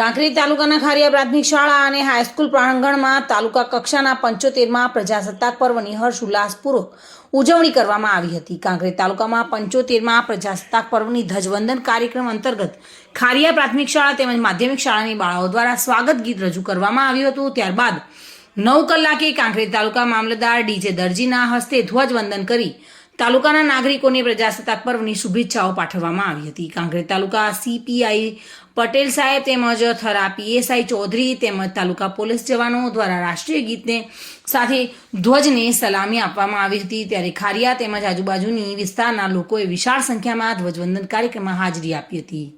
કાંકરેજ તાલુકાના ખારિયા પ્રાથમિક શાળા અને હાઈસ્કૂલ પ્રાંગણમાં તાલુકા કક્ષાના પંચોતેરમાં પ્રજાસત્તાક પર્વની હર્ષ ઉલ્લાસપૂર્વક ઉજવણી કરવામાં આવી હતી. કાંકરેજ તાલુકામાં પંચોતેરમાં પ્રજાસત્તાક પર્વની ધ્વજવંદન કાર્યક્રમ અંતર્ગત ખારિયા પ્રાથમિક શાળા તેમજ માધ્યમિક શાળાની બાળાઓ દ્વારા સ્વાગત ગીત રજૂ કરવામાં આવ્યું હતું. ત્યારબાદ નવ કલાકે કાંકરેજ તાલુકા મામલતદાર ડીજે દરજીના હસ્તે ધ્વજવંદન કરી તાલુકાના નાગરિકોને પ્રજાસત્તાક પર્વની શુભેચ્છાઓ પાઠવવામાં આવી હતી. કાંકરેજ તાલુકા સીપીઆઈ પટેલ સાહેબ તેમજ થરા પીએસઆઈ ચૌધરી તેમજ તાલુકા પોલીસ જવાનો દ્વારા રાષ્ટ્રીય ગીતને સાથે ધ્વજને સલામી આપવામાં આવી હતી. ત્યારે ખારિયા તેમજ આજુબાજુની વિસ્તારના લોકોએ વિશાળ સંખ્યામાં ધ્વજવંદન કાર્યક્રમમાં હાજરી આપી હતી.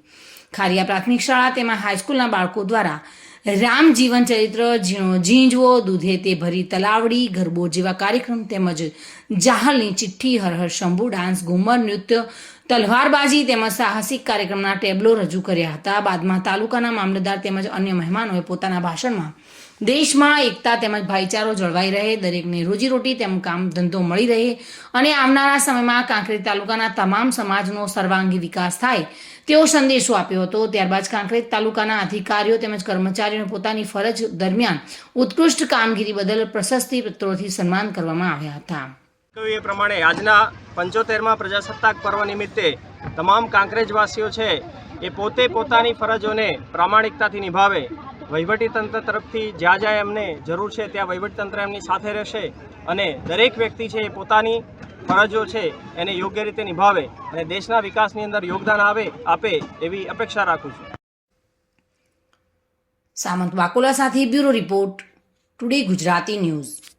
ખારિયા પ્રાથમિક શાળા તેમજ હાઈસ્કૂલના બાળકો દ્વારા રામ જીવન ચરિત્ર, ઝીણો ઝીંઝવો, દૂધે તે ભરી તલાવડી, ગરબો જેવા કાર્યક્રમ તેમજ જાહલની ચિઠ્ઠી, હર હર શંભુ, ડાન્સ, ઘુમર, નૃત્ય, તલવારબાજી તેમજ સાહસિક કાર્યક્રમના ટેબલો રજૂ કર્યા હતા. બાદમાં તાલુકાના મામલતદાર તેમજ અન્ય મહેમાનોએ પોતાના ભાષણમાં દેશમાં એકતા તેમજ ભાઈચારો જળવાઈ રહે, દરેકને રોજીરોટી તેમ કામ ધંધો મળી રહે અને આવનારા સમયમાં કાંકરેજ તાલુકાના તમામ સમાજનો સર્વાંગી વિકાસ થાય તેવો સંદેશો આપ્યો હતો. ત્યારબાદ કાંકરેજ તાલુકાના અધિકારીઓ તેમજ કર્મચારીઓને પોતાની ફરજ દરમિયાન ઉત્કૃષ્ટ કામગીરી બદલ પ્રશસ્તિ પત્રોથી સન્માન કરવામાં આવ્યા હતા. કહ્યું એ પ્રમાણે આજના પંચોતેરમાં પ્રજાસત્તાક પર્વ નિમિત્તે તમામ કાંકરેજવાસીઓ છે એ પોતે પોતાની ફરજોને પ્રામાણિકતાથી નિભાવે. વહીવટીતંત્ર તરફથી જ્યાં જ્યાં એમને જરૂર છે ત્યાં વહીવટીતંત્ર એમની સાથે રહેશે અને દરેક વ્યક્તિ છે એ પોતાની ફરજો છે એને યોગ્ય રીતે નિભાવે અને દેશના વિકાસની અંદર યોગદાન આવે, આપે એવી અપેક્ષા રાખું છું. સામંત વાકોલા સાથે bureau report today Gujarati news.